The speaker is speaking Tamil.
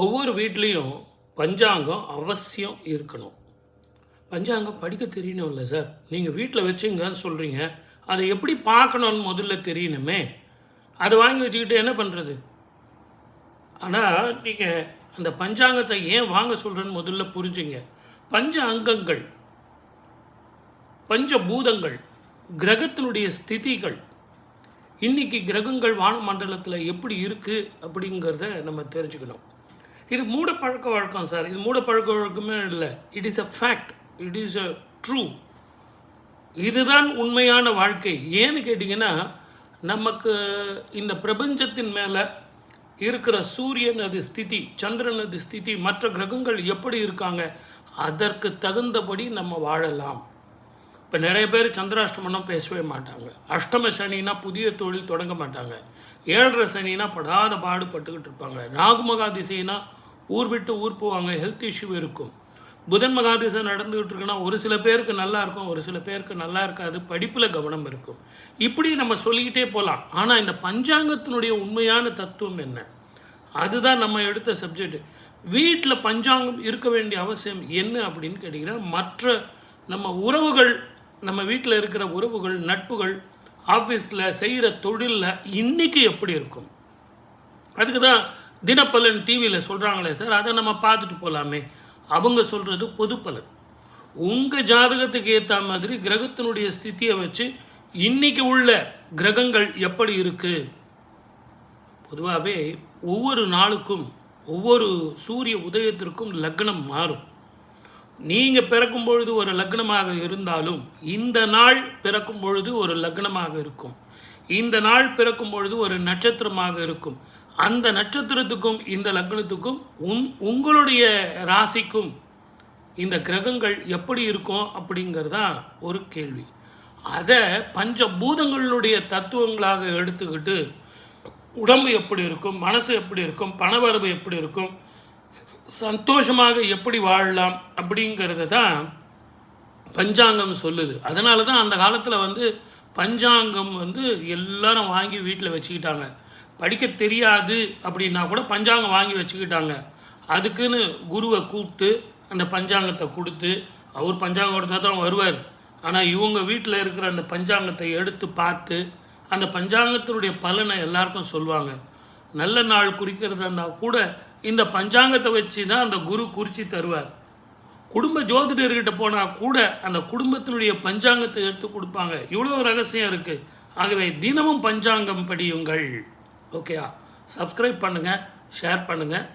ஒவ்வொரு வீட்லேயும் பஞ்சாங்கம் அவசியம் இருக்கணும். பஞ்சாங்கம் படிக்க தெரியணும்ல சார். நீங்கள் வீட்டில் வச்சுங்கன்னு சொல்கிறீங்க அதை எப்படி பார்க்கணும்னு முதல்ல தெரியணுமே. அதை வாங்கி வச்சுக்கிட்டு என்ன பண்ணுறது ஆனால் நீங்கள் அந்த பஞ்சாங்கத்தை ஏன் வாங்க சொல்கிறேன்னு முதல்ல புரிஞ்சுங்க. பஞ்ச அங்கங்கள் பஞ்சபூதங்கள் கிரகத்தினுடைய ஸ்திதிகள். இன்னைக்கு கிரகங்கள் வானமண்டலத்தில் எப்படி இருக்குது அப்படிங்கிறத நம்ம தெரிஞ்சுக்கணும். இது மூட பழக்க வழக்கம் சார். இது மூட பழக்க வழக்கமே இல்லை. It is a fact it is a true இதுதான் உண்மையான வாழ்க்கை. ஏன்னு கேட்டிங்கன்னா நமக்கு இந்த பிரபஞ்சத்தின் மேலே இருக்கிற சூரியன் அது ஸ்திதி சந்திரன் அது ஸ்திதி மற்ற கிரகங்கள் எப்படி இருக்காங்க அதற்கு தகுந்தபடி நம்ம வாழலாம். இப்போ நிறைய பேர் சந்திராஷ்டமனம் பேசவே மாட்டாங்க. அஷ்டம சனினா புதிய தொழில் தொடங்க மாட்டாங்க. ஏழரை சனினா படாத பாடுபட்டுக்கிட்டு இருப்பாங்க. ராகு மகாதிசைனா ஊர் விட்டு ஊர் போவாங்க. ஹெல்த் இஷ்யூ இருக்கும். புதன் மகாதிசை நடந்துகிட்டு இருக்குன்னா ஒரு சில பேருக்கு நல்லா இருக்கும் ஒரு சில பேருக்கு நல்லா இருக்காது. படிப்பில் கவனம் இருக்கும். இப்படி நம்ம சொல்லிக்கிட்டே போகலாம் ஆனால் இந்த பஞ்சாங்கத்தினுடைய உண்மையான தத்துவம் என்ன? அதுதான் நம்ம எடுத்த சப்ஜெக்ட் வீட்டில் பஞ்சாங்கம் இருக்க வேண்டிய அவசியம் என்ன அப்படின்னு கேட்டிங்கன்னா மற்ற நம்ம உறவுகள் நம்ம வீட்டில் இருக்கிற உறவுகள் நட்புகள் ஆஃபீஸில் செய்கிற தொழிலில் இன்றைக்கி எப்படி இருக்கும்? அதுக்கு தான் தினப்பலன் டிவியில் சொல்கிறாங்களே சார் அதை நம்ம பார்த்துட்டு போகலாமே அவங்க சொல்கிறது பொது பலன். உங்கள் ஜாதகத்துக்கு ஏற்ற மாதிரி கிரகத்தினுடைய ஸ்தித்தியை வச்சு இன்றைக்கி உள்ள கிரகங்கள் எப்படி இருக்குது பொதுவாகவே ஒவ்வொரு நாளுக்கும் ஒவ்வொரு சூரிய உதயத்திற்கும் லக்னம் மாறும். நீங்கள் பிறக்கும் பொழுது ஒரு லக்னமாக இருந்தாலும் இந்த நாள் பிறக்கும் பொழுது ஒரு லக்னமாக இருக்கும். இந்த நாள் பிறக்கும் பொழுது ஒரு நட்சத்திரமாக இருக்கும். அந்த நட்சத்திரத்துக்கும் இந்த லக்னத்துக்கும் உன் உங்களுடைய ராசிக்கும் இந்த கிரகங்கள் எப்படி இருக்கும் அப்படிங்கிறதான் ஒரு கேள்வி. அதை பஞ்சபூதங்களுடைய தத்துவங்களாக எடுத்துக்கிட்டு உடம்பு எப்படி இருக்கும் மனசு எப்படி இருக்கும் பணவரவு எப்படி இருக்கும் சந்தோஷமாக எப்படி வாழலாம் அப்படிங்கிறத தான் பஞ்சாங்கம் சொல்லுது. அதனால தான் அந்த காலத்தில் வந்து பஞ்சாங்கம் வந்து எல்லாரும் வாங்கி வீட்டில் வச்சுக்கிட்டாங்க. படிக்க தெரியாது அப்படின்னா கூட பஞ்சாங்கம் வாங்கி வச்சுக்கிட்டாங்க. அதுக்குன்னு குருவை கூப்பிட்டு அந்த பஞ்சாங்கத்தை கொடுத்து அவர் பஞ்சாங்கம் கொடுத்தா தான் வருவார். ஆனால் இவங்க வீட்டில் இருக்கிற அந்த பஞ்சாங்கத்தை எடுத்து பார்த்து அந்த பஞ்சாங்கத்தினுடைய பலனை எல்லாருக்கும் சொல்லுவாங்க. நல்ல நாள் குறிக்கிறதா இருந்தால் கூட இந்த பஞ்சாங்கத்தை வச்சு தான் அந்த குரு குறித்து தருவார். குடும்ப ஜோதிடர்கிட்ட போனால் கூட அந்த குடும்பத்தினுடைய பஞ்சாங்கத்தை எடுத்து கொடுப்பாங்க. இவ்வளோ ரகசியம் இருக்குது ஆகவே தினமும் பஞ்சாங்கம் படியுங்கள். ஓகேயா சப்ஸ்கிரைப் பண்ணுங்கள் ஷேர் பண்ணுங்கள்